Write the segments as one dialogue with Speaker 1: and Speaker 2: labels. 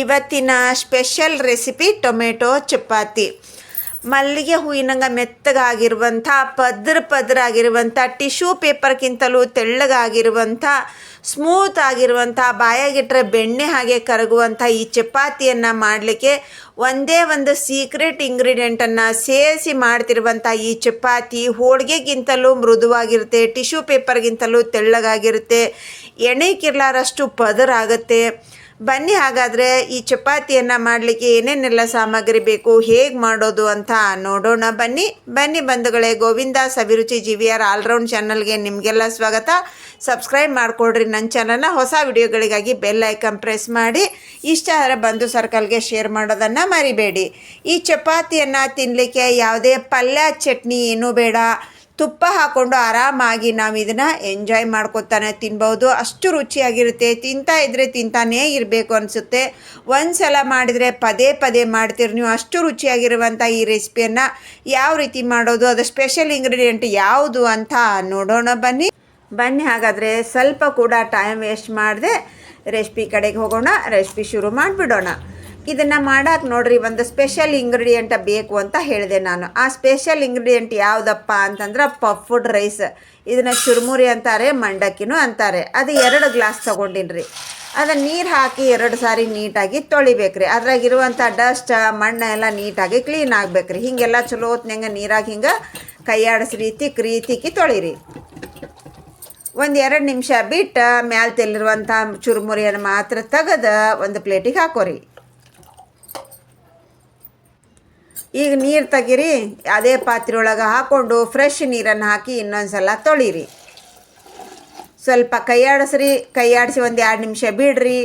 Speaker 1: ಇವತ್ತಿನ special recipe tomato chapati. ಮಲ್ಲಿಗೆ ಹೂವಿನಂಗೆ ಮೆತ್ತಗಾಗಿರುವಂಥ, ಪದ್ರ ಪದ್ರ ಆಗಿರುವಂಥ ಟಿಶ್ಯೂ ಪೇಪರ್ಗಿಂತಲೂ ತೆಳ್ಳಗಾಗಿರುವಂಥ, ಸ್ಮೂತ್ ಆಗಿರುವಂಥ ಬಾಯಾಗಿಟ್ಟರೆ ಬೆಣ್ಣೆ ಹಾಗೆ ಕರಗುವಂಥ ಈ ಚಪಾತಿಯನ್ನು ಮಾಡಲಿಕ್ಕೆ ಒಂದೇ ಒಂದು ಸೀಕ್ರೆಟ್ ಇಂಗ್ರೀಡಿಯೆಂಟನ್ನು ಸೇರಿಸಿ ಮಾಡ್ತಿರುವಂಥ ಈ ಚಪಾತಿ ಹೋಳಿಗೆಗಿಂತಲೂ ಮೃದುವಾಗಿರುತ್ತೆ, ಟಿಶ್ಯೂ ಪೇಪರ್ಗಿಂತಲೂ ತೆಳ್ಳಗಾಗಿರುತ್ತೆ ಎಣ್ಣೆ ಕಿರ್ಲಾರಷ್ಟು ಪದರಾಗುತ್ತೆ. ಬನ್ನಿ, ಹಾಗಾದರೆ ಈ ಚಪಾತಿಯನ್ನು ಮಾಡಲಿಕ್ಕೆ ಏನೇನೆಲ್ಲ ಸಾಮಗ್ರಿ ಬೇಕು, ಹೇಗೆ ಮಾಡೋದು ಅಂತ ನೋಡೋಣ. ಬನ್ನಿ ಬನ್ನಿ ಬಂಧುಗಳೇ, Govinda Saviruchi G V R all round ಚಾನಲ್ಗೆ ನಿಮಗೆಲ್ಲ ಸ್ವಾಗತ. ಸಬ್ಸ್ಕ್ರೈಬ್ ಮಾಡಿಕೊಡ್ರಿ ನನ್ನ ಚಾನಲ್ನ. ಹೊಸ ವಿಡಿಯೋಗಳಿಗಾಗಿ ಬೆಲ್ ಐಕನ್ ಪ್ರೆಸ್ ಮಾಡಿ. ಇಷ್ಟ ಆದರೆ ಬಂಧು ಸರ್ಕಲ್ಗೆ ಶೇರ್ ಮಾಡೋದನ್ನು ಮರಿಬೇಡಿ. ಈ ಚಪಾತಿಯನ್ನು ತಿನ್ನಲಿಕ್ಕೆ ಯಾವುದೇ ಪಲ್ಯ, ಚಟ್ನಿ ಏನೂ ಬೇಡ. ತುಪ್ಪ ಹಾಕ್ಕೊಂಡು ಆರಾಮಾಗಿ ನಾವು ಇದನ್ನು ಎಂಜಾಯ್ ಮಾಡ್ಕೊತಾನೆ ತಿನ್ಬೋದು. ಅಷ್ಟು ರುಚಿಯಾಗಿರುತ್ತೆ. ತಿಂತಾ ಇದ್ದರೆ ತಿಂತಾನೇ ಇರಬೇಕು ಅನಿಸುತ್ತೆ. ಒಂದು ಸಲ ಮಾಡಿದರೆ ಪದೇ ಪದೇ ಮಾಡ್ತೀರಿ ನೀವು. ಅಷ್ಟು ರುಚಿಯಾಗಿರುವಂಥ ಈ ರೆಸಿಪಿಯನ್ನು ಯಾವ ರೀತಿ ಮಾಡೋದು ಅದು ಸ್ಪೆಷಲ್ ಇಂಗ್ರೀಡಿಯೆಂಟ್ ಯಾವುದು ಅಂತ ನೋಡೋಣ ಬನ್ನಿ. ಬನ್ನಿ ಹಾಗಾದರೆ ಸ್ವಲ್ಪ ಕೂಡ ಟೈಮ್ ವೇಸ್ಟ್ ಮಾಡದೆ ರೆಸಿಪಿ ಕಡೆಗೆ ಹೋಗೋಣ. ರೆಸಿಪಿ ಶುರು ಮಾಡಿಬಿಡೋಣ. ಇದನ್ನು ಮಾಡೋಕೆ ನೋಡ್ರಿ, ಒಂದು ಸ್ಪೆಷಲ್ ಇಂಗ್ರೀಡಿಯೆಂಟ ಬೇಕು ಅಂತ ಹೇಳಿದೆ ನಾನು. ಆ ಸ್ಪೆಷಲ್ ಇಂಗ್ರೀಡಿಯೆಂಟ್ ಯಾವುದಪ್ಪ ಅಂತಂದ್ರೆ ಪಫ್ಡ್ ರೈಸ್ ಇದನ್ನು ಚುರುಮುರಿ ಅಂತಾರೆ, ಮಂಡಕ್ಕಿನೂ ಅಂತಾರೆ. ಅದು ಎರಡು ಗ್ಲಾಸ್ ತೊಗೊಂಡಿನ್ರಿ. ಅದನ್ನು ನೀರು ಹಾಕಿ ಎರಡು ಸಾರಿ ನೀಟಾಗಿ ತೊಳಿಬೇಕ್ರಿ. ಅದ್ರಾಗಿರುವಂಥ ಡಸ್ಟ್ ಮಣ್ಣು ಎಲ್ಲ ನೀಟಾಗಿ ಕ್ಲೀನ್ ಆಗ್ಬೇಕ್ರಿ. ಹಿಂಗೆಲ್ಲ ಚಲೋ ಹೊತ್ನಂಗೆ ನೀರಾಗಿ ಹಿಂಗೆ ಕೈಯಾಡಿಸ್ ರೀತಿ ರೀತಿಕ್ಕಿ ತೊಳಿರಿ. ಒಂದು ಎರಡು ನಿಮಿಷ ಬಿಟ್ಟು ಮ್ಯಾಲೆ ತೆಲ್ಲಿರುವಂಥ ಚುರುಮುರಿಯನ್ನು ಮಾತ್ರ ತೆಗೆದು ಒಂದು ಪ್ಲೇಟಿಗೆ ಹಾಕೋರಿ. ಈಗ ನೀರು ತೆಗೀರಿ, ಅದೇ ಪಾತ್ರೆ ಒಳಗೆ ಹಾಕ್ಕೊಂಡು ಫ್ರೆಶ್ ನೀರನ್ನು ಹಾಕಿ ಇನ್ನೊಂದು ಸಲ ತೊಳಿರಿ. ಸ್ವಲ್ಪ ಕೈಯಾಡಿಸ್ರಿ, ಕೈಯಾಡಿಸಿ ಒಂದು ಎರಡು ನಿಮಿಷ ಬಿಡ್ರಿ.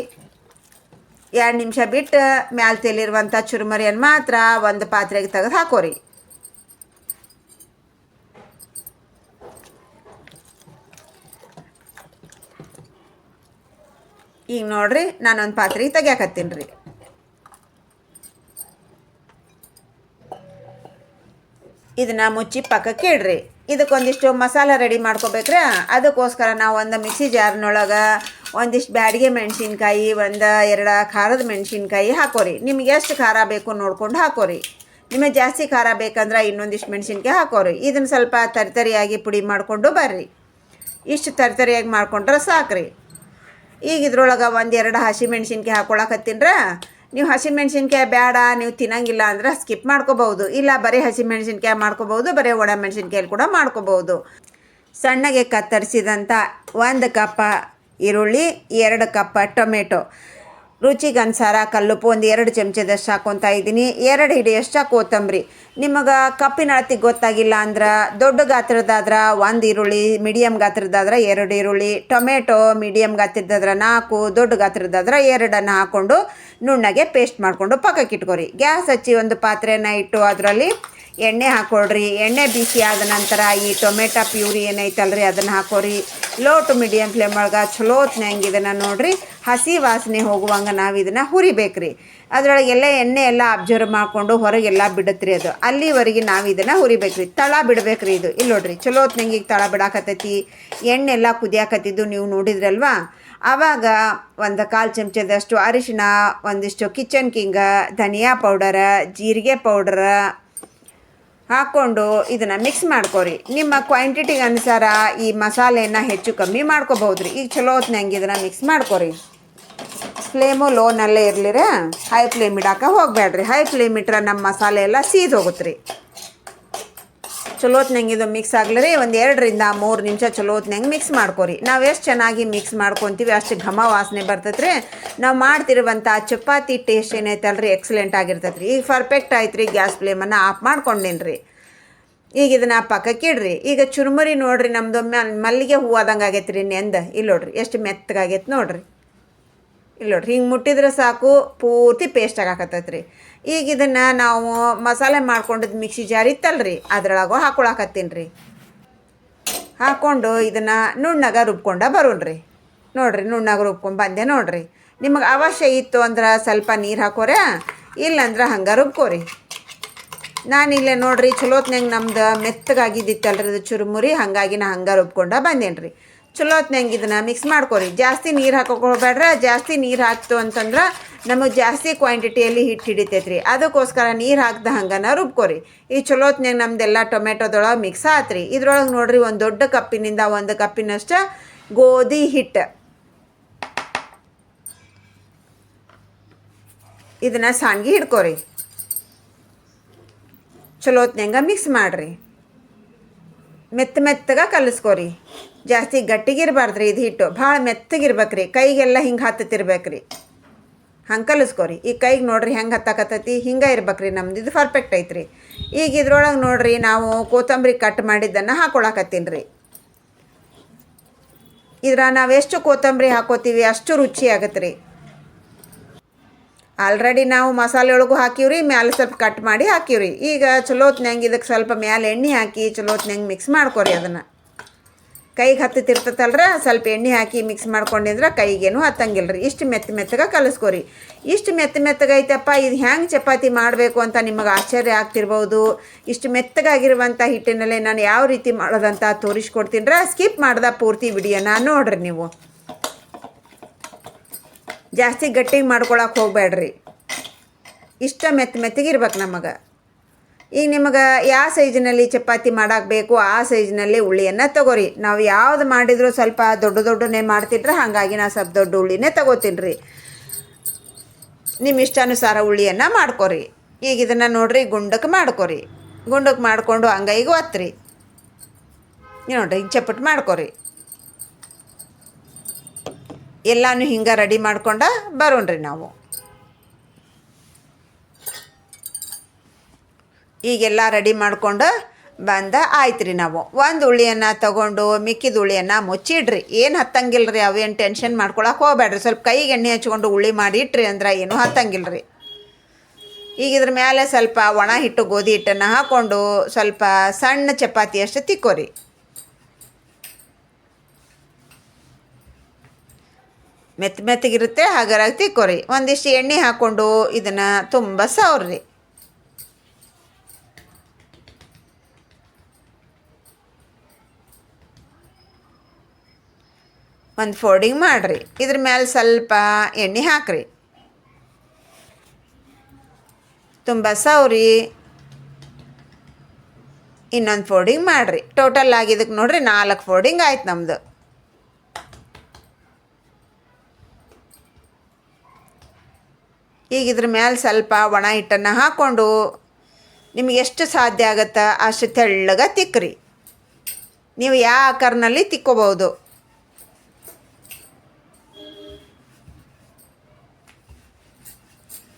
Speaker 1: ಎರಡು ನಿಮಿಷ ಬಿಟ್ಟು ಮ್ಯಾಲೆ ತೆಲಿರುವಂಥ ಚುರುಮರಿಯನ್ನು ಮಾತ್ರ ಒಂದು ಪಾತ್ರೆಗೆ ತೆಗೆದು ಹಾಕೋರಿ. ಈಗ ನೋಡ್ರಿ, ನಾನೊಂದು ಪಾತ್ರೆಗೆ ತೆಗಿಯಾಕತ್ತೀನಿ ರೀ. ಇದನ್ನು ಮುಚ್ಚಿ ಪಕ್ಕಕ್ಕೆ ಇಡ್ರಿ. ಇದಕ್ಕೊಂದಿಷ್ಟು ಮಸಾಲ ರೆಡಿ ಮಾಡ್ಕೋಬೇಕ್ರೆ ಅದಕ್ಕೋಸ್ಕರ ನಾವು ಒಂದು ಮಿಕ್ಸಿ ಜಾರ್ನೊಳಗೆ ಒಂದಿಷ್ಟು ಬ್ಯಾಡಿಗೆ ಮೆಣಸಿನ್ಕಾಯಿ, ಒಂದು ಎರಡು ಖಾರದ ಮೆಣಸಿನ್ಕಾಯಿ ಹಾಕೋರಿ. ನಿಮ್ಗೆ ಎಷ್ಟು ಖಾರ ಬೇಕು ನೋಡ್ಕೊಂಡು ಹಾಕೋರಿ. ನಿಮಗೆ ಜಾಸ್ತಿ ಖಾರ ಬೇಕಂದ್ರೆ ಇನ್ನೊಂದಿಷ್ಟು ಮೆಣಸಿನ್ಕಾಯಿ ಹಾಕೋರಿ. ಇದನ್ನು ಸ್ವಲ್ಪ ತರಿತರಿಯಾಗಿ ಪುಡಿ ಮಾಡಿಕೊಂಡು ಬರ್ರಿ. ಇಷ್ಟು ತರಿತರಿಯಾಗಿ ಮಾಡ್ಕೊಂಡ್ರೆ ಸಾಕ್ರಿ. ಈಗ ಇದ್ರೊಳಗೆ ಒಂದು ಎರಡು ಹಸಿ ಮೆಣಸಿನ್ಕಾಯಿ ಹಾಕೊಳಕತ್ತೀನ್ರ ನೀವು ಹಸಿಮೆಣ್ಸಿನ್ಕಾಯಿ ಬೇಡ, ನೀವು ತಿನ್ನಂಗಿಲ್ಲ ಅಂದ್ರೆ ಸ್ಕಿಪ್ ಮಾಡ್ಕೋಬಹುದು. ಇಲ್ಲ ಬರೀ ಹಸಿಮೆಣ್ಸಿನ್ಕಾಯಿ ಮಾಡ್ಕೋಬಹುದು, ಬರೀ ಒಣ ಮೆಣಸಿನ್ಕಾಯಲ್ಲಿ ಕೂಡ ಮಾಡ್ಕೋಬಹುದು. ಸಣ್ಣಗೆ ಕತ್ತರಿಸಿದಂಥ ಒಂದು ಕಪ್ಪ ಈರುಳ್ಳಿ, ಎರಡು ಕಪ್ಪ ಟೊಮೆಟೊ. ರುಚಿಗೆ ಅನುಸಾರ ಕಲ್ಲುಪ್ಪು ಒಂದು ಎರಡು ಚಮಚದಷ್ಟು ಹಾಕೊತ ಇದ್ದೀನಿ. ಎರಡು ಹಿಡಿಯಷ್ಟು ಕೊತ್ತಂಬರಿ. ನಿಮಗೆ ಕಪ್ಪಿನ ಅಳತಿ ಗೊತ್ತಾಗಿಲ್ಲ ಅಂದ್ರೆ ದೊಡ್ಡ ಗಾತ್ರದಾದ್ರೆ ಒಂದು ಈರುಳ್ಳಿ ಮೀಡಿಯಮ್ ಗಾತ್ರದಾದ್ರೆ ಎರಡು ಈರುಳ್ಳಿ, ಟೊಮೆಟೊ ಮೀಡಿಯಮ್ ಗಾತ್ರದಾದ್ರೆ ನಾಲ್ಕು, ದೊಡ್ಡ ಗಾತ್ರದಾದ್ರೆ ಎರಡನ್ನು ಹಾಕ್ಕೊಂಡು ನುಣ್ಣಗೆ ಪೇಸ್ಟ್ ಮಾಡಿಕೊಂಡು ಪಕ್ಕಕ್ಕೆ ಇಟ್ಕೊರಿ ಗ್ಯಾಸ್ ಹಚ್ಚಿ ಒಂದು ಪಾತ್ರೆನ ಇಟ್ಟು ಅದರಲ್ಲಿ ಎಣ್ಣೆ ಹಾಕ್ಕೊಳ್ರಿ ಎಣ್ಣೆ ಬಿಸಿ ಆದ ನಂತರ ಈ ಟೊಮೆಟೊ ಪ್ಯೂರಿ ಏನೈತಲ್ರಿ, ಅದನ್ನು ಹಾಕೋರಿ. ಲೋ ಟು ಮೀಡಿಯಮ್ ಫ್ಲೇಮ್ ಒಳಗೆ ಚಲೋ ಹೊತ್ನಂಗೆ ಇದನ್ನು ನೋಡಿರಿ. ಹಸಿ ವಾಸನೆ ಹೋಗುವಂಗೆ ನಾವು ಇದನ್ನು ಹುರಿಬೇಕ್ರಿ ಅದರೊಳಗೆಲ್ಲ ಎಣ್ಣೆ ಎಲ್ಲ ಅಬ್ಸರ್ವ್ ಮಾಡಿಕೊಂಡು ಹೊರಗೆಲ್ಲ ಬಿಡತ್ರಿ ಅದು. ಅಲ್ಲಿವರೆಗೆ ನಾವು ಇದನ್ನು ಹುರಿಬೇಕ್ರಿ. ತಳ ಬಿಡಬೇಕ್ರಿ ಇದು. ಇಲ್ಲಿ ನೋಡ್ರಿ, ಚಲೋ ಹೊತ್ನಂಗೆ ತಳ ಬಿಡಾಕತ್ತೈತಿ. ಎಣ್ಣೆ ಎಲ್ಲ ಕುದಿಯಾಕತ್ತಿದ್ದು ನೀವು ನೋಡಿದ್ರಲ್ವಾ? ಆವಾಗ ಒಂದು ಕಾಲು ಚಮಚದಷ್ಟು ಅರಿಶಿಣ, ಒಂದಿಷ್ಟು ಕಿಚನ್ ಕಿಂಗ, ಧನಿಯಾ ಪೌಡರ, ಜೀರಿಗೆ ಪೌಡರ ಹಾಕ್ಕೊಂಡು ಇದನ್ನು ಮಿಕ್ಸ್ ಮಾಡ್ಕೊರಿ. ನಿಮ್ಮ ಕ್ವಾಂಟಿಟಿಗೆ ಅನುಸಾರ ಈ ಮಸಾಲೆನ ಹೆಚ್ಚು ಕಮ್ಮಿ ಮಾಡ್ಕೋಬೋದು ರೀ ಈಗ ಚಲೋ ಹೊತ್ನಂಗೆ ಇದನ್ನು ಮಿಕ್ಸ್ ಮಾಡ್ಕೊರಿ. ಫ್ಲೇಮು ಲೋನಲ್ಲೇ ಇರಲಿರ ಹೈ ಫ್ಲೇಮ್ ಇಡಾಕ ಹೋಗಬೇಡ್ರಿ ಹೈ ಫ್ಲೇಮ್ ಇಟ್ರೆ ನಮ್ಮ ಮಸಾಲೆ ಎಲ್ಲ ಸೀದ್ ಹೋಗುತ್ತೆ ರೀ ಚಲೋ ಹೊತ್ನಂಗೆ ಇದು ಮಿಕ್ಸ್ ಆಗ್ಲಿರಿ. ಒಂದು ಎರಡರಿಂದ ಮೂರು ನಿಮಿಷ ಚಲೋ ಹೊತ್ನಂಗೆ ಮಿಕ್ಸ್ ಮಾಡ್ಕೊರಿ. ನಾವು ಎಷ್ಟು ಚೆನ್ನಾಗಿ ಮಿಕ್ಸ್ ಮಾಡ್ಕೊತೀವಿ, ಅಷ್ಟು ಘಮ ವಾಸನೆ ಬರ್ತೈತ್ರಿ. ರೀ ನಾವು ಮಾಡ್ತಿರುವಂಥ ಚಪಾತಿ ಟೇಸ್ಟ್ ಏನೈತಲ್ರಿ ಎಕ್ಸಲೆಂಟ್ ಆಗಿರ್ತೈತೆ ರೀ ಈಗ ಪರ್ಫೆಕ್ಟ್ ಆಯ್ತು ರೀ ಗ್ಯಾಸ್ ಫ್ಲೇಮನ್ನು ಆಫ್ ಮಾಡ್ಕೊಂಡೇನಿ ರೀ ಈಗ ಇದನ್ನು ಪಕ್ಕಕ್ಕೆ ಈಗ ಚುರುಮುರಿ ನೋಡ್ರಿ ನಮ್ಮದು ಮಲ್ಲಿಗೆ ಹೂವಾದಂಗೆ ಆಗೈತೆ ರೀ ನೆಂದ. ಇಲ್ಲಿ ನೋಡ್ರಿ, ಎಷ್ಟು ಮೆತ್ತಗಾಗೈತೆ ನೋಡ್ರಿ. ಇಲ್ಲಿ ನೋಡ್ರಿ, ಹಿಂಗೆ ಮುಟ್ಟಿದ್ರೆ ಸಾಕು, ಪೂರ್ತಿ ಪೇಸ್ಟ್ ಆಗಾಕತ್ತೈತೆ ರೀ ಈಗ ಇದನ್ನು ನಾವು ಮಸಾಲೆ ಮಾಡ್ಕೊಂಡಿದ್ದು ಮಿಕ್ಸಿ ಜಾರ್ ಇತ್ತಲ್ರಿ, ಅದ್ರೊಳಗೆ ಹಾಕೊಳಕತ್ತೀನಿ ರೀ ಹಾಕ್ಕೊಂಡು ಇದನ್ನು ನುಣ್ಣಗೆ ರುಬ್ಕೊಂಡ ಬರೋಣ್ರಿ. ನೋಡ್ರಿ, ನುಣ್ಣಗೆ ರುಬ್ಕೊಂಡು ಬಂದೆ ನೋಡ್ರಿ. ನಿಮಗೆ ಅವಶ್ಯ ಇತ್ತು ಅಂದ್ರೆ ಸ್ವಲ್ಪ ನೀರು ಹಾಕೋರೆ, ಇಲ್ಲಂದ್ರೆ ಹಂಗೆ ರುಬ್ಕೋರಿ. ನಾನಿಲ್ಲೇ ನೋಡ್ರಿ ಚಲೋತ್ನಂಗೆ ನಮ್ದು ಮೆತ್ತಗಾಗಿದ್ದಿತ್ತಲ್ರಿ, ಅದು ಚುರುಮುರಿ, ಹಾಗಾಗಿ ನಾ ಹಂಗೆ ರುಬ್ಕೊಂಡ ಬಂದೇನ್ರಿ. ಚಲೋ ಹೊತ್ನಂಗೆ ಇದನ್ನು ಮಿಕ್ಸ್ ಮಾಡ್ಕೊರಿ. ಜಾಸ್ತಿ ನೀರು ಹಾಕೋಕೆ ಹೋಗ್ಬೇಡ್ರೆ ಜಾಸ್ತಿ ನೀರು ಹಾಕ್ತು ಅಂತಂದ್ರೆ ನಮಗೆ ಜಾಸ್ತಿ ಕ್ವಾಂಟಿಟಿಯಲ್ಲಿ ಹಿಟ್ಟು ಹಿಡಿತೈತೆ ರೀ ಅದಕ್ಕೋಸ್ಕರ ನೀರು ಹಾಕ್ದ ಹಂಗನ ರುಬ್ಕೊರಿ. ಈ ಚಲೋ ಹೊತ್ನ್ಯಾಗ ನಮ್ದೆಲ್ಲ ಟೊಮೆಟೊದೊಳಗೆ ಮಿಕ್ಸ್ ಆತ್ರಿ. ಇದ್ರೊಳಗೆ ನೋಡ್ರಿ ಒಂದು ದೊಡ್ಡ ಕಪ್ಪಿನಿಂದ ಒಂದು ಕಪ್ಪಿನಷ್ಟು ಗೋಧಿ ಹಿಟ್ಟು ಇದನ್ನು ಸಾಣ್ಗಿ ಹಿಡ್ಕೊರಿ. ಚಲೋ ಹೊತ್ನ್ಯಾಗ ಮಿಕ್ಸ್ ಮಾಡಿರಿ. ಮೆತ್ತ ಮೆತ್ತಗೆ ಕಲಿಸ್ಕೊರಿ. ಜಾಸ್ತಿ ಗಟ್ಟಿಗಿರಬಾರ್ದು ರೀ ಇದು ಹಿಟ್ಟು. ಭಾಳ ಮೆತ್ತಗಿರ್ಬೇಕು ರೀ ಕೈಗೆಲ್ಲ ಹಿಂಗೆ ಹತ್ತತಿರ್ಬೇಕು ರೀ ಹಂಗೆ ಕಲಿಸ್ಕೊರಿ. ಈ ಕೈಗೆ ನೋಡ್ರಿ ಹೆಂಗೆ ಹತ್ತಾಕತ್ತೈತಿ, ಹಿಂಗೆ ಇರ್ಬೇಕು ರೀ ನಮ್ದು. ಇದು ಪರ್ಫೆಕ್ಟ್ ಐತ್ರಿ. ಈಗ ಇದ್ರೊಳಗೆ ನೋಡ್ರಿ ನಾವು ಕೊತ್ತಂಬರಿ ಕಟ್ ಮಾಡಿದ್ದನ್ನು ಹಾಕೊಳಕತ್ತೀನಿ ರೀ ಇದ್ರ ನಾವು ಎಷ್ಟು ಕೊತ್ತಂಬರಿ ಹಾಕೋತೀವಿ ಅಷ್ಟು ರುಚಿ ಆಗತ್ತೆ ರೀ ಆಲ್ರೆಡಿ ನಾವು ಮಸಾಲೆ ಒಳಗೂ ಹಾಕಿವ್ರಿ, ಮ್ಯಾಲೆ ಸ್ವಲ್ಪ ಕಟ್ ಮಾಡಿ ಹಾಕಿವ್ರಿ. ಈಗ ಚಲೋತ್ನಂಗೆ ಇದಕ್ಕೆ ಸ್ವಲ್ಪ ಮ್ಯಾಲೆ ಎಣ್ಣೆ ಹಾಕಿ ಚಲೋತ್ನ್ಯಾಂಗ ಮಿಕ್ಸ್ ಮಾಡ್ಕೊರಿ ಅದನ್ನು. ಕೈಗೆ ಹತ್ತತಿರ್ತತಲ್ರ? ಸ್ವಲ್ಪ ಎಣ್ಣೆ ಹಾಕಿ ಮಿಕ್ಸ್ ಮಾಡ್ಕೊಂಡಿದ್ರೆ ಕೈಗೇನು ಹತ್ತಂಗಿಲ್ಲ ರೀ. ಇಷ್ಟು ಮೆತ್ತ ಮೆತ್ತಗೆ ಕಲಿಸ್ಕೊರಿ. ಇಷ್ಟು ಮೆತ್ತ ಮೆತ್ತಗೈತಪ್ಪ ಇದು ಹ್ಯಾಂಗೆ ಚಪಾತಿ ಮಾಡಬೇಕು ಅಂತ ನಿಮಗೆ ಆಶ್ಚರ್ಯ ಆಗ್ತಿರ್ಬೋದು. ಇಷ್ಟು ಮೆತ್ತಗಾಗಿರುವಂಥ ಹಿಟ್ಟಿನಲ್ಲೇ ನಾನು ಯಾವ ರೀತಿ ಮಾಡೋದಂತ ತೋರಿಸ್ಕೊಡ್ತೀನಿ ರೀ ಸ್ಕಿಪ್ ಮಾಡ್ದ ಪೂರ್ತಿ ವಿಡಿಯೋನ ನೋಡ್ರಿ ನೀವು. ಜಾಸ್ತಿ ಗಟ್ಟಿಗೆ ಮಾಡ್ಕೊಳಕ್ಕೆ ಹೋಗ್ಬೇಡ್ರಿ. ಇಷ್ಟ ಮೆತ್ತ ಮೆತ್ತಗಿರ್ಬೇಕು ನಮಗೆ. ಈಗ ನಿಮಗೆ ಯಾವ ಸೈಜ್ನಲ್ಲಿ ಚಪಾತಿ ಮಾಡಕ್ಕೆ ಬೇಕು ಆ ಸೈಜ್ನಲ್ಲಿ ಉಳ್ಳಿಯನ್ನು ತಗೋರಿ. ನಾವು ಯಾವ್ದು ಮಾಡಿದರೂ ಸ್ವಲ್ಪ ದೊಡ್ಡ ದೊಡ್ಡನೇ ಮಾಡ್ತಿದ್ರೆ ಹಾಗಾಗಿ ನಾನು ಸ್ವಲ್ಪ ದೊಡ್ಡ ಉಳ್ಳಿನೇ ತಗೋತೀನಿ ರೀ ನಿಮ್ಮ ಇಷ್ಟಾನುಸಾರ ಉಳ್ಳಿಯನ್ನು ಮಾಡ್ಕೊರಿ. ಈಗ ಇದನ್ನು ನೋಡಿರಿ ಗುಂಡಕ್ಕೆ ಮಾಡ್ಕೊರಿ. ಗುಂಡಕ್ಕೆ ಮಾಡಿಕೊಂಡು ಹಂಗೈಗೆ ಒತ್ತಿರಿ ನೋಡ್ರಿ, ಈಗ ಚಪ್ಪಟ್ಟು ಮಾಡ್ಕೊರಿ. ಎಲ್ಲಾನು ಹಿಂಗೆ ರೆಡಿ ಮಾಡ್ಕೊಂಡು ಬರೋಣ್ರಿ ನಾವು. ಈಗೆಲ್ಲ ರೆಡಿ ಮಾಡ್ಕೊಂಡು ಬಂದ ಆಯ್ತು ರೀ ನಾವು. ಒಂದು ಹುಳಿಯನ್ನು ತಗೊಂಡು ಮಿಕ್ಕಿದ ಹುಳಿಯನ್ನು ಮುಚ್ಚಿಡ್ರಿ. ಏನು ಹತ್ತಂಗಿಲ್ಲ ರೀ ಅವೇನು ಟೆನ್ಷನ್ ಮಾಡ್ಕೊಳಕ್ಕೆ ಹೋಗ್ಬೇಡ್ರಿ. ಸ್ವಲ್ಪ ಕೈಗೆ ಎಣ್ಣೆ ಹಚ್ಕೊಂಡು ಉಳ್ಳಿ ಮಾಡಿ ಇಟ್ರಿ ಅಂದ್ರೆ ಏನೂ ಹತ್ತಂಗಿಲ್ಲ ರೀ ಈಗ ಇದ್ರ ಮೇಲೆ ಸ್ವಲ್ಪ ಒಣ ಹಿಟ್ಟು ಗೋಧಿ ಹಿಟ್ಟನ್ನು ಹಾಕ್ಕೊಂಡು ಸ್ವಲ್ಪ ಸಣ್ಣ ಚಪಾತಿ ಅಷ್ಟು ತಿಕ್ಕೋರಿ. ಮೆತ್ತ ಮೆತ್ತಗಿರುತ್ತೆ ಹಾಗಾಗಿ ತಿಕ್ಕೋರಿ. ಒಂದಿಷ್ಟು ಎಣ್ಣೆ ಹಾಕ್ಕೊಂಡು ಇದನ್ನು ತುಂಬ ಸವ್ರಿ. ಒಂದು ಫೋಲ್ಡಿಂಗ್ ಮಾಡಿರಿ. ಇದ್ರ ಮೇಲೆ ಸ್ವಲ್ಪ ಎಣ್ಣೆ ಹಾಕ್ರಿ. ತುಂಬ ಸವ್ರಿ. ಇನ್ನೊಂದು ಫೋಲ್ಡಿಂಗ್ ಮಾಡಿರಿ. ಟೋಟಲ್ ಆಗಿ ಇದಕ್ಕೆ ನೋಡ್ರಿ ನಾಲ್ಕು ಫೋಲ್ಡಿಂಗ್ ಆಯ್ತು ನಮ್ಮದು ಈಗ ಇದ್ರ ಮೇಲೆ ಸ್ವಲ್ಪ ಒಣ ಹಿಟ್ಟನ್ನು ಹಾಕ್ಕೊಂಡು ನಿಮ್ಗೆ ಎಷ್ಟು ಸಾಧ್ಯ ಆಗುತ್ತೆ ಅಷ್ಟು ತೆಳ್ಳಗೆ ತಿಕ್ಕ್ರಿ ನೀವು ಯಾವ ಆಕಾರನಲ್ಲಿ ತಿಕ್ಕೋಬೋದು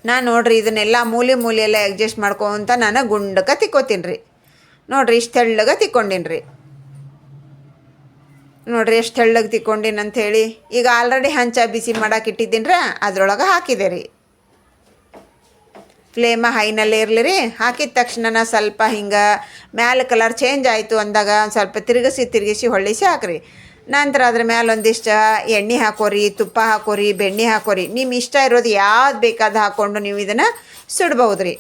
Speaker 1: ನಾನು ನೋಡ್ರಿ ಇದನ್ನೆಲ್ಲ ಮೂಲೆ ಮೂಲೆಯೆಲ್ಲ ಅಡ್ಜಸ್ಟ್ ಮಾಡ್ಕೊತ ನಾನು ಗುಂಡಕ್ಕೆ ತಿಕ್ಕೋತೀನಿ ರೀ ನೋಡ್ರಿ ಇಷ್ಟು ತೆಳ್ಳಗೆ ತಿಕ್ಕೊಂಡಿನಿ ರೀ ನೋಡ್ರಿ ಎಷ್ಟು ತೆಳ್ಳಗೆ ತಿಕ್ಕೊಂಡಿನಿ ಅಂಥೇಳಿ ಈಗ ಆಲ್ರೆಡಿ ಹಂಚ ಬಿಸಿ ಮಾಡಕ್ಕೆ ಇಟ್ಟಿದ್ದೀನಿ ರೀ ಅದ್ರೊಳಗೆ ಹಾಕಿದೆ ರೀ ಫ್ಲೇಮ ಹೈನಲ್ಲಿ ಇರಲಿ ರೀ ಹಾಕಿದ ತಕ್ಷಣ ಸ್ವಲ್ಪ ಹಿಂಗೆ ಮ್ಯಾಲೆ ಕಲರ್ ಚೇಂಜ್ ಆಯಿತು ಅಂದಾಗ ಸ್ವಲ್ಪ ತಿರುಗಿಸಿ ತಿರುಗಿಸಿ ಹೊಳ್ಳಿಸಿ ಹಾಕ್ರಿ. ನಂತರ ಅದ್ರ ಮೇಲೆ ಒಂದಿಷ್ಟು ಎಣ್ಣೆ ಹಾಕೋರಿ, ತುಪ್ಪ ಹಾಕೋರಿ, ಬೆಣ್ಣೆ ಹಾಕೋರಿ ನಿಮ್ಮ ಇಷ್ಟ ಇರೋದು ಯಾವ್ದು ಬೇಕಾದ ಹಾಕ್ಕೊಂಡು ನೀವು ಇದನ್ನು ಸುಡ್ಬೋದು ರೀ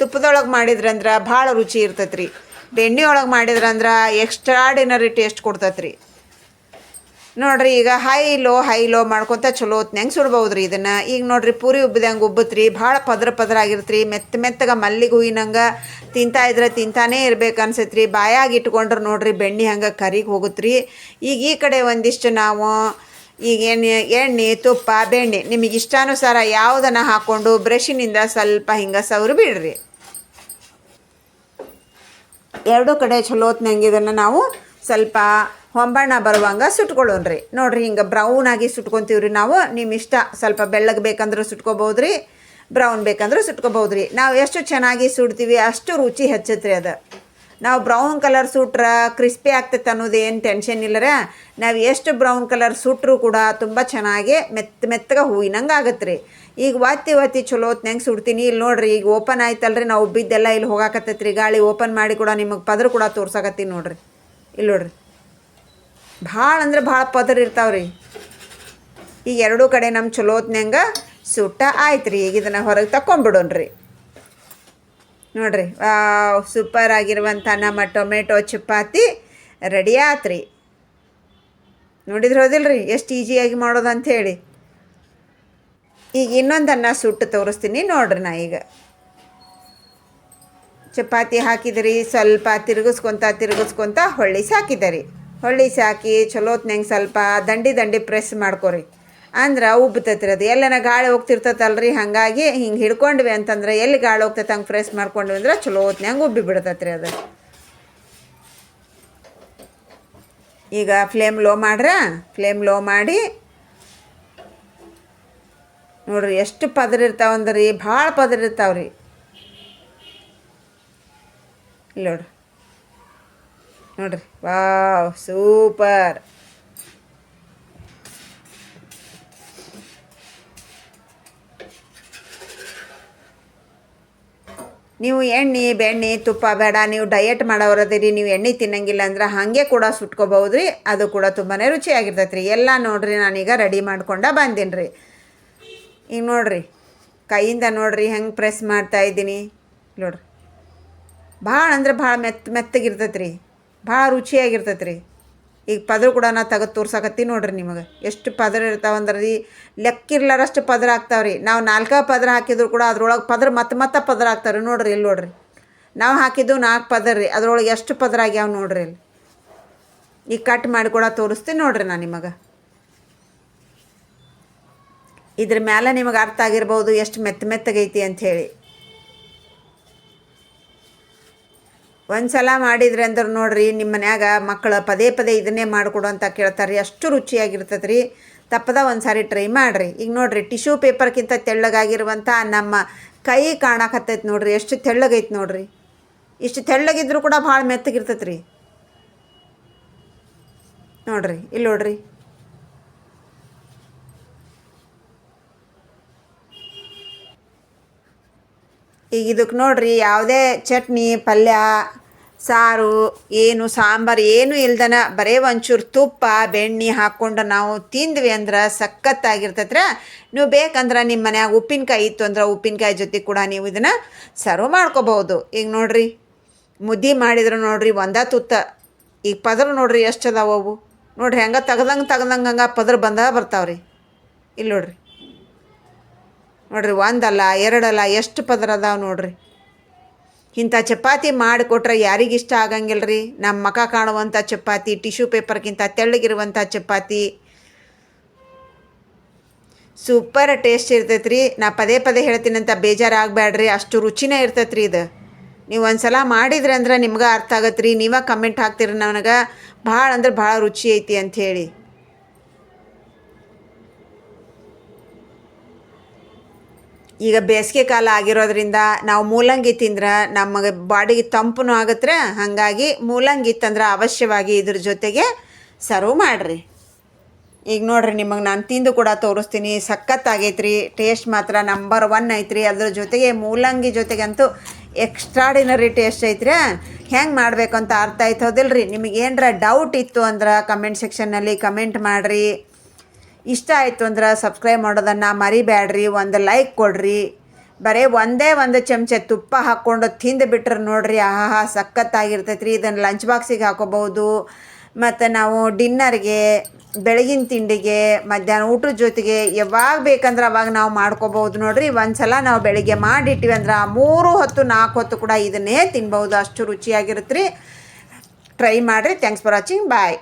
Speaker 1: ತುಪ್ಪದೊಳಗೆ ಮಾಡಿದ್ರಂದ್ರೆ ಭಾಳ ರುಚಿ ಇರ್ತೈತ್ರಿ. ಬೆಣ್ಣೆ ಒಳಗೆ ಮಾಡಿದ್ರಂದ್ರೆ ಎಕ್ಸ್ಟ್ರಾಡಿನರಿ ಟೇಸ್ಟ್ ಕೊಡ್ತೈತೆ ರೀ ನೋಡ್ರಿ, ಈಗ ಹೈ ಲೋ ಹೈ ಲೋ ಮಾಡ್ಕೊತ ಚಲೋ ಹೊತ್ನಂಗೆ ಸುಡ್ಬೋದ್ರಿ ಇದನ್ನು. ಈಗ ನೋಡ್ರಿ, ಪೂರಿ ಉಬ್ಬಿದಂಗೆ ಉಬ್ಬತ್ರಿ, ಭಾಳ ಪದ್ರ ಪದ್ರ ಆಗಿರ್ತ್ರಿ. ಮೆತ್ತ ಮೆತ್ತಗೆ ಮಲ್ಲಿಗೆ ಹೂವಿನಂಗೆ ತಿಂತಾ ಇದ್ರೆ ತಿಂತಾನೇ ಇರ್ಬೇಕು ಅನ್ಸತ್ರಿ. ಬಾಯಾಗಿ ಇಟ್ಕೊಂಡ್ರೆ ನೋಡ್ರಿ, ಬೆಣ್ಣೆ ಹಂಗೆ ಕರಿಗೆ ಹೋಗುತ್ತೆ ಈಗ ಈ ಕಡೆ ಒಂದಿಷ್ಟು ನಾವು ಈಗ ಎಣ್ಣೆ ತುಪ್ಪ, ಬೆಣ್ಣೆ ನಿಮಗೆ ಇಷ್ಟಾನುಸಾರ ಯಾವುದನ್ನು ಹಾಕ್ಕೊಂಡು ಬ್ರಷಿನಿಂದ ಸ್ವಲ್ಪ ಹಿಂಗೆ ಸವ್ರು ಬಿಡ್ರಿ. ಎರಡೂ ಕಡೆ ಚಲೋ ಹೊತ್ನಂಗೆ ಇದನ್ನು ನಾವು ಸ್ವಲ್ಪ ಹೊಂಬಣ್ಣ ಬರುವಂಗ ಸುಟ್ಕೊಳ್ಳೋಣ್ರಿ. ನೋಡ್ರಿ ಹಿಂಗೆ ಬ್ರೌನ್ ಆಗಿ ಸುಟ್ಕೊತೀವಿ ರೀ ನಾವು. ನಿಮ್ಮ ಇಷ್ಟ ಸ್ವಲ್ಪ ಬೆಳ್ಳಗೆ ಬೇಕಂದ್ರೆ ಸುಟ್ಕೋಬೋದು ರೀ ಬ್ರೌನ್ ಬೇಕಂದ್ರೆ ಸುಟ್ಕೋಬೋದು ರೀ ನಾವು ಎಷ್ಟು ಚೆನ್ನಾಗಿ ಸುಡ್ತೀವಿ ಅಷ್ಟು ರುಚಿ ಹೆಚ್ಚತ್ರಿ ಅದು. ನಾವು ಬ್ರೌನ್ ಕಲರ್ ಸುಟ್ರೆ ಕ್ರಿಸ್ಪಿ ಆಗ್ತೈತೆ ಅನ್ನೋದು ಏನು ಟೆನ್ಷನ್ ಇಲ್ಲರ, ನಾವು ಎಷ್ಟು ಬ್ರೌನ್ ಕಲರ್ ಸುಟ್ರು ಕೂಡ ತುಂಬ ಚೆನ್ನಾಗಿ ಮೆತ್ತ ಮೆತ್ತಗೆ ಹೂವಿನಂಗೆ ಆಗತ್ತೆ ರೀ ಈಗ ಒತ್ತಿ ವಾತಿ ಚಲೋ ಹೊತ್ನಂಗೆ ಸುಡ್ತೀನಿ. ಇಲ್ಲಿ ನೋಡ್ರಿ ಈಗ ಓಪನ್ ಆಯ್ತಲ್ರಿ, ನಾವು ಉಬ್ಬಿದ್ದೆಲ್ಲ ಇಲ್ಲಿ ಹೋಗಾಕತ್ತೈತೆ ರೀ ಗಾಳಿ ಓಪನ್ ಮಾಡಿ ಕೂಡ ನಿಮಗೆ ಪದರು ಕೂಡ ತೋರ್ಸಾಕತ್ತೀನಿ ನೋಡ್ರಿ. ಇಲ್ಲಿ ನೋಡ್ರಿ. ಭಾಳ ಅಂದ್ರೆ ಭಾಳ ಪದರ್ ಇರ್ತಾವ್ರಿ. ಈಗ ಎರಡೂ ಕಡೆ ನಮ್ಮ ಚಲೋ ಹೊತ್ನಂಗ ಸುಟ್ಟ ಆಯ್ತು ರೀ ಈಗ ಇದನ್ನು ಹೊರಗೆ ತಗೊಂಬಿಡೋಣ್ರಿ ನೋಡ್ರಿ ಸೂಪರ್ ಆಗಿರುವಂಥ ನಮ್ಮ ಟೊಮೆಟೊ ಚಪಾತಿ ರೆಡಿ ಆತ್ರಿ. ನೋಡಿದ್ರೆ ಹೋದಿಲ್ರಿ? ಎಷ್ಟು ಈಸಿಯಾಗಿ ಮಾಡೋದು ಅಂಥೇಳಿ ಈಗ ಇನ್ನೊಂದನ್ನು ಸುಟ್ಟು ತೋರಿಸ್ತೀನಿ ನೋಡ್ರಿ ನಾ ಈಗ. ಚಪಾತಿ ಹಾಕಿದ್ರಿ, ಸ್ವಲ್ಪ ತಿರುಗಿಸ್ಕೊತ ತಿರುಗಿಸ್ಕೊತ ಹೊಳ್ಳಿ ಹಾಕಿದರಿ ಹೊಳ್ಳಿಸಿ ಸಾಕಿ ಚಲೋತ್ನಂಗೆ ಸ್ವಲ್ಪ ದಂಡಿ ದಂಡಿ ಪ್ರೆಸ್ ಮಾಡ್ಕೊರಿ. ಅಂದ್ರೆ ಉಬ್ಬತೈತ್ರಿ ಅದು. ಎಲ್ಲನ ಗಾಳಿ ಹೋಗ್ತಿರ್ತೈತಲ್ರಿ, ಹಾಗಾಗಿ ಹಿಂಗೆ ಹಿಡ್ಕೊಂಡ್ವಿ ಅಂತಂದ್ರೆ ಎಲ್ಲಿ ಗಾಳಿ ಹೋಗ್ತೈತೆ ಹಂಗೆ ಪ್ರೆಸ್ ಮಾಡ್ಕೊಂಡ್ವಿ ಅಂದ್ರೆ ಚಲೋತ್ನಂಗೆ ಉಬ್ಬಿ ಬಿಡ್ತೈತ್ರಿ ಅದು. ಈಗ ಫ್ಲೇಮ್ ಲೋ ಮಾಡ್ರ? ಫ್ಲೇಮ್ ಲೋ ಮಾಡಿ. ನೋಡ್ರಿ ಎಷ್ಟು ಪದರ್ ಇರ್ತಾವಂದ್ರಿ ಭಾಳ ಪದರ್ ಇರ್ತಾವ್ರಿ ನೋಡ್ರಿ. ನೋಡ್ರಿ. Wow, super. ನೀವು ಎಣ್ಣೆ, ಬೆಣ್ಣೆ, ತುಪ್ಪ ಬೇಡ, ನೀವು ಡಯಟ್ ಮಾಡೋರದಿರಿ ನೀವು ಎಣ್ಣೆ ತಿನ್ನಂಗಿಲ್ಲ ಅಂದ್ರೆ ಹಾಗೆ ಕೂಡ ಸುಟ್ಕೋಬಹುದು ರೀ ಅದು ಕೂಡ ತುಂಬಾ ರುಚಿಯಾಗಿರ್ತೈತೆ ರೀ ಎಲ್ಲ ನೋಡ್ರಿ, ನಾನೀಗ ರೆಡಿ ಮಾಡ್ಕೊಂಡ ಬಂದೀನಿ ರೀ ಈಗ ನೋಡ್ರಿ, ಕೈಯಿಂದ ನೋಡ್ರಿ ಹೆಂಗೆ ಪ್ರೆಸ್ ಮಾಡ್ತಾ ಇದ್ದೀನಿ. ನೋಡ್ರಿ. ಭಾಳ ಅಂದ್ರೆ ಭಾಳ ಮೆತ್ತ ಮೆತ್ತಗಿರ್ತೈತೆ ರೀ ಭಾಳ ರುಚಿಯಾಗಿರ್ತೈತೆ ರೀ ಈಗ ಪದರು ಕೂಡ ನಾ ತೆಗೆದು ತೋರ್ಸಕತ್ತೀನಿ ನೋಡ್ರಿ ನಿಮಗೆ. ಎಷ್ಟು ಪದ್ರ ಇರ್ತಾವಂದ್ರೆ ರೀ ಲೆಕ್ಕಿರ್ಲಾರಷ್ಟು ಪದ್ರ ರೀ. ನಾವು ನಾಲ್ಕ ಪದರ ಹಾಕಿದ್ರು ಕೂಡ ಅದ್ರೊಳಗೆ ಪದರ ಮತ್ತೆ ಮತ್ತೆ ಪದರ ಆಗ್ತಾವ್ರಿ ನೋಡ್ರಿ ಇಲ್ಲಿ ನೋಡ್ರಿ. ನಾವು ಹಾಕಿದ್ದು ನಾಲ್ಕು ಪದರ ರೀ, ಅದ್ರೊಳಗೆ ಎಷ್ಟು ಪದರ ಆಗ್ಯಾವ ನೋಡ್ರಿ ಇಲ್ಲಿ. ಈಗ ಕಟ್ ಮಾಡಿ ಕೂಡ ತೋರಿಸ್ತೀನಿ ನೋಡ್ರಿ ನಾನು ನಿಮಗೆ. ಇದ್ರ ಮೇಲೆ ನಿಮಗೆ ಅರ್ಥ ಆಗಿರ್ಬೋದು, ಎಷ್ಟು ಮೆತ್ತ ಮೆತ್ತಗೈತಿ ಅಂಥೇಳಿ ಒಂದು ಸಲ ಮಾಡಿದ್ರಿ ಅಂದ್ರೆ ನೋಡ್ರಿ ನಿಮ್ಮ ಮನ್ಯಾಗ ಮಕ್ಕಳು ಪದೇ ಪದೇ ಇದನ್ನೇ ಮಾಡಿಕೊಡು ಅಂತ ಕೇಳ್ತಾರೆ ರೀ ಅಷ್ಟು ರುಚಿಯಾಗಿರ್ತದೆ ರೀ ತಪ್ಪದ ಒಂದು ಸಾರಿ ಟ್ರೈ ಮಾಡಿರಿ. ಈಗ ನೋಡಿರಿ ಟಿಶ್ಯೂ ಪೇಪರ್ಗಿಂತ ತೆಳ್ಳಗಾಗಿರುವಂಥ ನಮ್ಮ ಕೈ ಕಾಣಕತ್ತೈತೆ ನೋಡಿರಿ, ಎಷ್ಟು ತೆಳ್ಳಗೈತೆ ನೋಡಿರಿ. ಇಷ್ಟು ತೆಳ್ಳಗಿದ್ರೂ ಕೂಡ ಭಾಳ ಮೆತ್ತಗಿರ್ತೈತೆ ರೀ ನೋಡಿರಿ ಇಲ್ಲಿ ನೋಡ್ರಿ. ಈಗ ಇದಕ್ಕೆ ನೋಡ್ರಿ ಯಾವುದೇ ಚಟ್ನಿ, ಪಲ್ಯ, ಸಾರು, ಏನು, ಸಾಂಬಾರು, ಏನು ಇಲ್ದನ ಬರೇ ಒಂಚೂರು ತುಪ್ಪ, ಬೆಣ್ಣೆ ಹಾಕ್ಕೊಂಡು ನಾವು ತಿಂದ್ವಿ ಅಂದ್ರೆ ಸಖತ್ತಾಗಿರ್ತೈತ್ರ ನೀವು ಬೇಕಂದ್ರೆ ನಿಮ್ಮ ಮನ್ಯಾಗ ಉಪ್ಪಿನಕಾಯಿ ಇತ್ತು ಅಂದ್ರೆ ಉಪ್ಪಿನಕಾಯಿ ಜೊತೆ ಕೂಡ ನೀವು ಇದನ್ನು ಸರ್ವ್ ಮಾಡ್ಕೋಬಹುದು. ಈಗ ನೋಡ್ರಿ, ಮುದ್ದೆ ಮಾಡಿದ್ರೆ ನೋಡ್ರಿ ಒಂದ ತುತ್ತ. ಈಗ ಪದರು ನೋಡ್ರಿ ಎಷ್ಟು ಅದಾವು ನೋಡ್ರಿ ಹೆಂಗೆ ತೆಗ್ದಂಗೆ ತೆಗ್ದಂಗೆ ಹಂಗೆ ಪದರು ಬಂದ ಬರ್ತಾವ್ರಿ. ಇಲ್ಲಿ ನೋಡ್ರಿ. ನೋಡ್ರಿ, ಒಂದಲ್ಲ, ಎರಡಲ್ಲ, ಎಷ್ಟು ಪದರ ಅದಾವೆ ನೋಡ್ರಿ. ಇಂಥ ಚಪಾತಿ ಮಾಡಿಕೊಟ್ರೆ ಯಾರಿಗಿಷ್ಟ ಆಗಂಗಿಲ್ಲ ರೀ ನಮ್ಮ ಮಕ ಕಾಣುವಂಥ ಚಪಾತಿ, ಟಿಶ್ಯೂ ಪೇಪರ್ಗಿಂತ ತೆಳ್ಳಗಿರುವಂಥ ಚಪಾತಿ. ಸೂಪರ್ ಟೇಸ್ಟ್ ಇರ್ತೈತೆ ರೀ ನಾ ಪದೇ ಪದೇ ಹೇಳ್ತೀನಂತ ಬೇಜಾರಾಗಬೇಡ್ರಿ ಅಷ್ಟು ರುಚಿನೇ ಇರ್ತೈತೆ ರೀ ಇದು. ನೀವು ಒಂದು ಸಲ ಮಾಡಿದ್ರಿ ಅಂದ್ರೆ ನಿಮ್ಗೆ ಅರ್ಥ ಆಗತ್ತೆ ರೀ ನೀವೇ ಕಮೆಂಟ್ ಹಾಕ್ತೀರಿ ನನಗೆ. ಭಾಳ ಅಂದ್ರೆ ಭಾಳ ರುಚಿ ಐತಿ ಅಂಥೇಳಿ. ಈಗ ಬೇಸಿಗೆ ಕಾಲ ಆಗಿರೋದ್ರಿಂದ ನಾವು ಮೂಲಂಗಿ ತಿಂದ್ರೆ ನಮಗೆ ಬಾಡಿಗೆ ತಂಪು ಆಗತ್ತೆ ಹಾಗಾಗಿ ಮೂಲಂಗಿ ತಂದ್ರೆ ಅವಶ್ಯವಾಗಿ ಇದ್ರ ಜೊತೆಗೆ ಸರ್ವ್ ಮಾಡಿರಿ. ಈಗ ನೋಡ್ರಿ, ನಿಮಗೆ ನಾನು ತಿಂದು ಕೂಡ ತೋರಿಸ್ತೀನಿ. ಸಖತ್ತಾಗೈತ್ರಿ, ಟೇಸ್ಟ್ ಮಾತ್ರ ನಂಬರ್ ಒನ್ ಐತ್ರಿ. ಅದ್ರ ಜೊತೆಗೆ ಮೂಲಂಗಿ ಜೊತೆಗಂತೂ ಎಕ್ಸ್ಟ್ರಾಡಿನರಿ ಟೇಸ್ಟ್ ಐತ್ರಿ. ಹೆಂಗೆ ಮಾಡಬೇಕು ಅಂತ ಅರ್ಥ ಆಯ್ತು ಹೌದಿಲ್ರಿ? ನಿಮಗೆ ಏನರ ಡೌಟ್ ಇತ್ತು ಅಂದ್ರೆ ಕಮೆಂಟ್ ಸೆಕ್ಷನ್ನಲ್ಲಿ ಕಮೆಂಟ್ ಮಾಡಿರಿ. ಇಷ್ಟ ಆಯಿತು ಅಂದ್ರೆ ಸಬ್ಸ್ಕ್ರೈಬ್ ಮಾಡೋದನ್ನು ಮರಿಬೇಡ್ರಿ ಒಂದು ಲೈಕ್ ಕೊಡ್ರಿ. ಬರೀ ಒಂದೇ ಒಂದು ಚಮಚ ತುಪ್ಪ ಹಾಕ್ಕೊಂಡು ತಿಂದು ಬಿಟ್ರೆ ನೋಡ್ರಿ ಆಹಾ ಸಖತ್ತಾಗಿರ್ತೈತೆ ರೀ ಇದನ್ನು ಲಂಚ್ ಬಾಕ್ಸಿಗೆ ಹಾಕೋಬಹುದು. ಮತ್ತು ನಾವು ಡಿನ್ನರ್ಗೆ ಬೆಳಗಿನ ತಿಂಡಿಗೆ, ಮಧ್ಯಾಹ್ನ ಊಟದ ಜೊತೆಗೆ ಯಾವಾಗ ಬೇಕಂದ್ರೆ ಅವಾಗ ನಾವು ಮಾಡ್ಕೋಬಹುದು ನೋಡ್ರಿ. ಒಂದು ಸಲ ನಾವು ಬೆಳಿಗ್ಗೆ ಮಾಡಿಟ್ಟಿವಿ ಅಂದ್ರೆ ಮೂರು ಹೊತ್ತು, ನಾಲ್ಕು ಹೊತ್ತು ಕೂಡ ಇದನ್ನೇ ತಿನ್ಬೋದು ಅಷ್ಟು ರುಚಿಯಾಗಿರುತ್ತೆ ರೀ ಟ್ರೈ ಮಾಡಿರಿ. Thanks for watching bye